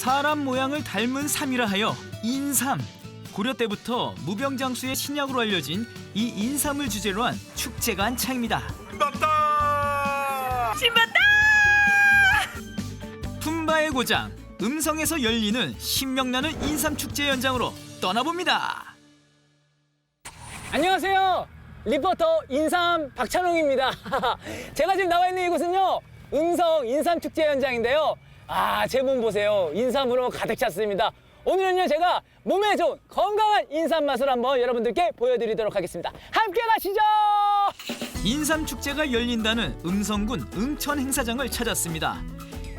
사람 모양을 닮은 삼이라 하여 인삼. 고려 때부터 무병장수의 신약으로 알려진 이 인삼을 주제로 한 축제가 한창입니다. 맞다! 품바의 고장 음성에서 열리는 신명나는 인삼 축제 현장으로 떠나봅니다. 안녕하세요. 리포터 인삼 박찬웅입니다. 제가 지금 나와 있는 이곳은요. 음성 인삼 축제 현장인데요. 아, 제 몸 보세요. 인삼으로 가득 찼습니다. 오늘은요, 제가 몸에 좋은 건강한 인삼 맛을 한번 여러분들께 보여드리도록 하겠습니다. 함께 가시죠! 인삼 축제가 열린다는 음성군 응천 행사장을 찾았습니다.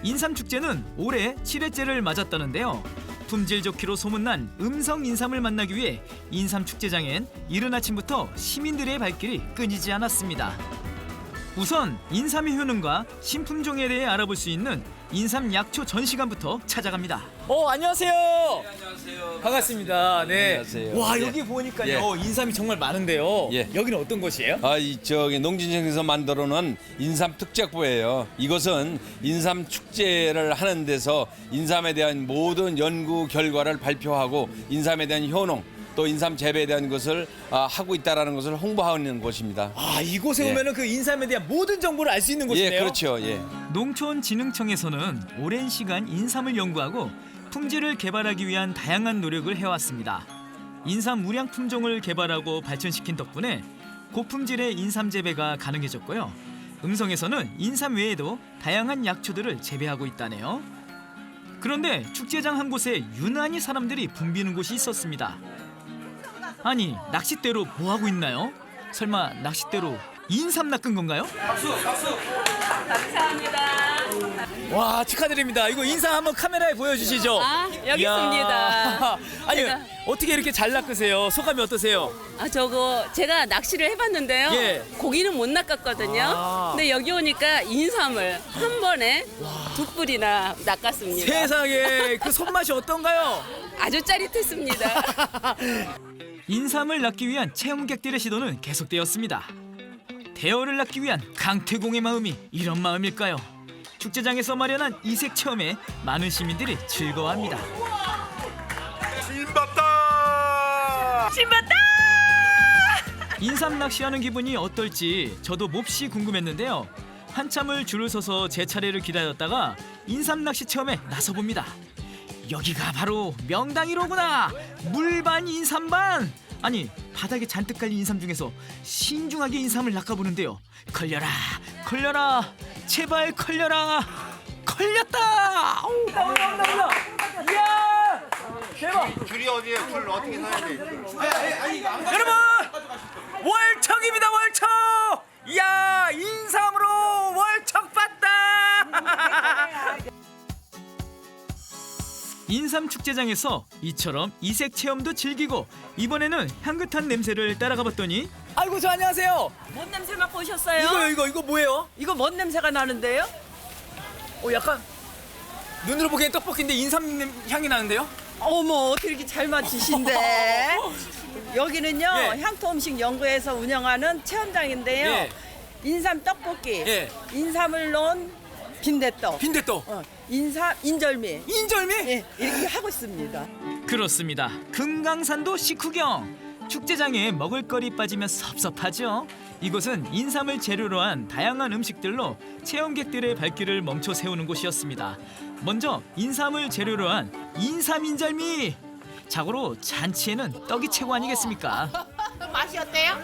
인삼 축제는 올해 7회째를 맞았다는데요. 품질 좋기로 소문난 음성 인삼을 만나기 위해 인삼 축제장엔 이른 아침부터 시민들의 발길이 끊이지 않았습니다. 우선 인삼의 효능과 신품종에 대해 알아볼 수 있는 인삼 약초 전시관부터 찾아갑니다. 어 안녕하세요. 안녕하세요. 반갑습니다. 네. 안녕하세요. 와 예. 여기 보니까요 인삼이 정말 많은데요. 예. 여기는 어떤 곳이에요? 아, 이 저기 농진청에서 만들어 놓은 인삼 특작부예요. 이것은 인삼 축제를 하는 데서 인삼에 대한 모든 연구 결과를 발표하고 인삼에 대한 효능 또 인삼 재배에 대한 것을 아, 하고 있다라는 것을 홍보하는 곳입니다. 아 이곳에 예. 오면은 그 인삼에 대한 모든 정보를 알 수 있는 곳이네요. 예, 그렇죠. 예. 농촌진흥청에서는 오랜 시간 인삼을 연구하고 품질을 개발하기 위한 다양한 노력을 해왔습니다. 인삼 무량 품종을 개발하고 발전시킨 덕분에 고품질의 인삼 재배가 가능해졌고요. 음성에서는 인삼 외에도 다양한 약초들을 재배하고 있다네요. 그런데 축제장 한 곳에 유난히 사람들이 붐비는 곳이 있었습니다. 아니 낚싯대로 뭐 하고 있나요? 설마 낚싯대로 인삼 낚은 건가요? 와 축하드립니다. 이거 인삼 한번 카메라에 보여주시죠. 아, 여기 이야. 있습니다. 아니 제가- 어떻게 이렇게 잘 낚으세요? 소감이 어떠세요? 아, 저거 제가 낚시를 해봤는데요. 예. 고기는 못 낚았거든요. 아. 근데 여기 오니까 인삼을 한 번에 두 뿔이나 낚았습니다. 세상에 그 손맛이 어떤가요? 아주 짜릿했습니다. 인삼을 낚기 위한 체험객들의 시도는 계속되었습니다. 대어를 낚기 위한 강태공의 마음이 이런 마음일까요? 축제장에서 마련한 이색 체험에 많은 시민들이 즐거워합니다. 신봤다! 인삼 낚시하는 기분이 어떨지 저도 몹시 궁금했는데요. 한참을 줄을 서서 제 차례를 기다렸다가 인삼 낚시 체험에 나서 봅니다. 여기가 바로 명당이로구나. 물반 인삼반. 아니 바닥에 잔뜩 깔린 인삼 중에서 신중하게 인삼을 낚아보는데요. 걸려라, 걸려라, 제발 걸려라. 걸렸다. 오, 나온다, 나온다, 나온다. 이야, 대박. 줄이 어디에 줄 어떻게 서야 돼? 여러분 월척입니다 월척 이야 인삼으로 인삼 축제장에서 이처럼 이색 체험도 즐기고 이번에는 향긋한 냄새를 따라가 봤더니 아이고 저 안녕하세요 뭔 냄새 맡고 오셨어요? 이거 이거 이거 뭐예요? 이거 뭔 냄새가 나는데요? 어 약간 눈으로 보기엔 떡볶이인데 인삼 냄- 향이 나는데요? 어머 어떻게 이렇게 잘 맞추신데? 여기는요 예. 향토 음식 연구에서 운영하는 체험장인데요. 예. 인삼 떡볶이, 예. 인삼을 넣은 빈대떡, 빈대떡 어, 인삼 인절미, 인절미 예, 이렇게 하고 있습니다. 그렇습니다. 금강산도 식후경. 축제장에 먹을거리 빠지면 섭섭하죠. 이곳은 인삼을 재료로 한 다양한 음식들로 체험객들의 발길을 멈춰 세우는 곳이었습니다. 먼저 인삼을 재료로 한 인삼 인절미. 자고로 잔치에는 떡이 최고 아니겠습니까? 맛이 어때요?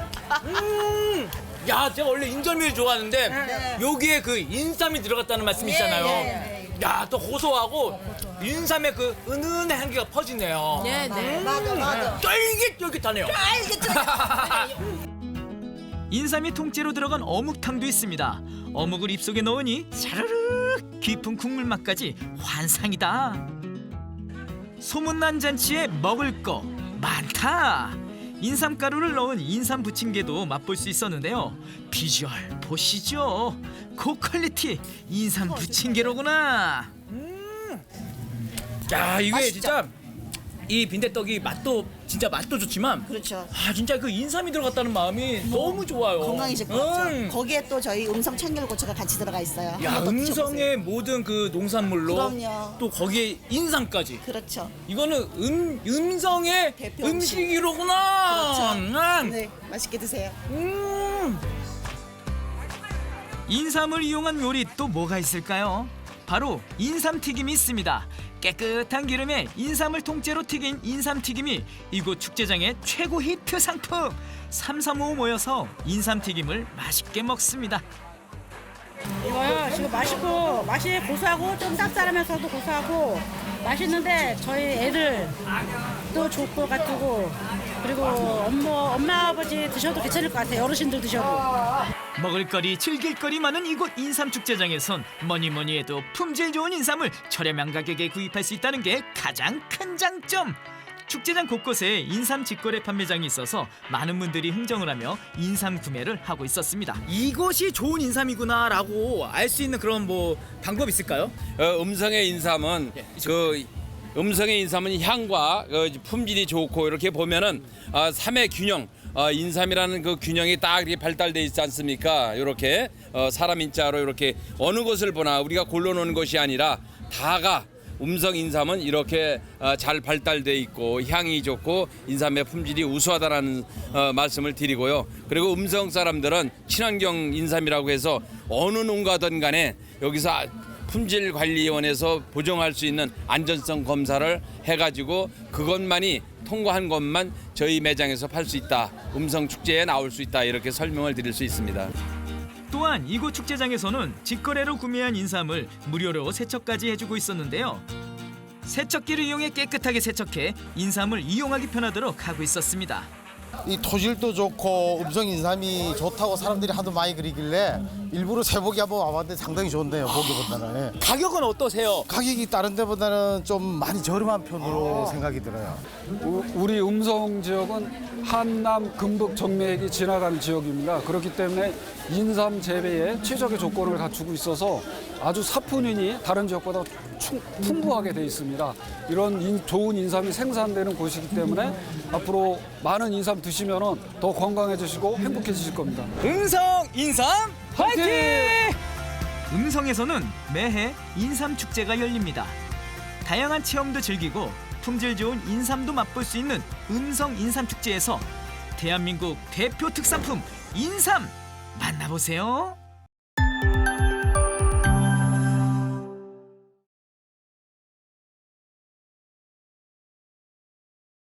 야, 제가 원래 인절미를 좋아하는데 여기에 그 인삼이 들어갔다는 말씀이잖아요. 야, 또 고소하고 인삼의 그 은은한 향기가 퍼지네요. 네, 네. 맞아, 맞아. 쫄깃쫄깃하네요. 인삼이 통째로 들어간 어묵탕도 있습니다. 어묵을 입속에 넣으니 샤르르 깊은 국물 맛까지 환상이다. 소문난 잔치에 먹을 거 많다. 인삼가루를 넣은 인삼 부침개도 맛볼 수 있었는데요. 비주얼 보시죠. 고퀄리티 인삼 부침개로구나. 음. 야 이게 진짜 이 빈대떡이 맛도 진짜 맛도 좋지만 그렇죠. 아 진짜 그 인삼이 들어갔다는 마음이 너무 좋아요. 건강해질 것 같죠. 음. 거기에 또 저희 음성 청결고추가 같이 들어가 있어요. 야 한번 더 드셔보세요. 음성의 모든 그 농산물로 그럼요. 또 거기에 인삼까지 그렇죠. 이거는 음 음성의 대표 음식. 음식이로구나. 그렇죠. 음. 네, 맛있게 드세요. 음. 인삼을 이용한 요리 또 뭐가 있을까요? 바로 인삼 튀김이 있습니다. 깨끗한 기름에 인삼을 통째로 튀긴 인삼 튀김이 이곳 축제장의 최고 히트 상품. 삼삼오오 모여서 인삼 튀김을 맛있게 먹습니다. 이거요 지금 맛있고 맛이 고소하고 좀 쌉쌀하면서도 고소하고 맛있는데 저희 애들 도 좋을 것 같고 그리고 엄마 엄마 아버지 드셔도 괜찮을 것 같아요 어르신들 드셔도 먹을거리 즐길거리 많은 이곳 인삼 축제장에선 뭐니 뭐니 해도 품질 좋은 인삼을 저렴한 가격에 구입할 수 있다는 게 가장 큰 장점. 축제장 곳곳에 인삼 직거래 판매장이 있어서 많은 분들이 흥정을 하며 인삼 구매를 하고 있었습니다. 이것이 좋은 인삼이구나라고 알 수 있는 그런 뭐 방법 있을까요? 어, 음성의 인삼은 그 음성의 인삼은 향과 그 품질이 좋고 이렇게 보면은 아, 삼의 균형 어, 인삼이라는 그 균형이 딱 이렇게 발달돼 있지 않습니까? 이렇게 어, 사람 인자로 이렇게 어느 것을 보나 우리가 골라놓은 것이 아니라 다가 음성 인삼은 이렇게 어, 잘 발달돼 있고 향이 좋고 인삼의 품질이 우수하다라는 어, 말씀을 드리고요. 그리고 음성 사람들은 친환경 인삼이라고 해서 어느 농가든 간에 여기서 아- 품질관리원에서 보정할 수 있는 안전성 검사를 해가지고 그것만이 통과한 것만 저희 매장에서 팔 수 있다. 음성 축제에 나올 수 있다. 이렇게 설명을 드릴 수 있습니다. 또한 이곳 축제장에서는 직거래로 구매한 인삼을 무료로 세척까지 해주고 있었는데요. 세척기를 이용해 깨끗하게 세척해 인삼을 이용하기 편하도록 하고 있었습니다. 이 토질도 좋고 음성 인삼이 좋다고 사람들이 하도 많이 그리길래 일부러 새보기 한번 와봤는데 상당히 좋네요 보기보다는 예. 가격은 어떠세요? 가격이 다른 데보다는 좀 많이 저렴한 편으로 생각이 들어요 우- 우리 음성 지역은 한남 금북 정맥이 지나가는 지역입니다. 그렇기 때문에 인삼 재배에 최적의 조건을 갖추고 있어서 아주 사뿐이니 다른 지역보다 충- 풍부하게 돼 있습니다. 이런 인- 좋은 인삼이 생산되는 곳이기 때문에 앞으로 많은 인삼 드시면 더 건강해지시고 행복해지실 겁니다. 음성 인삼 화이팅! 음성에서는 매해 인삼 축제가 열립니다. 다양한 체험도 즐기고 품질 좋은 인삼도 맛볼 수 있는 음성 인삼 축제에서 대한민국 대표 특산품 인삼 만나보세요.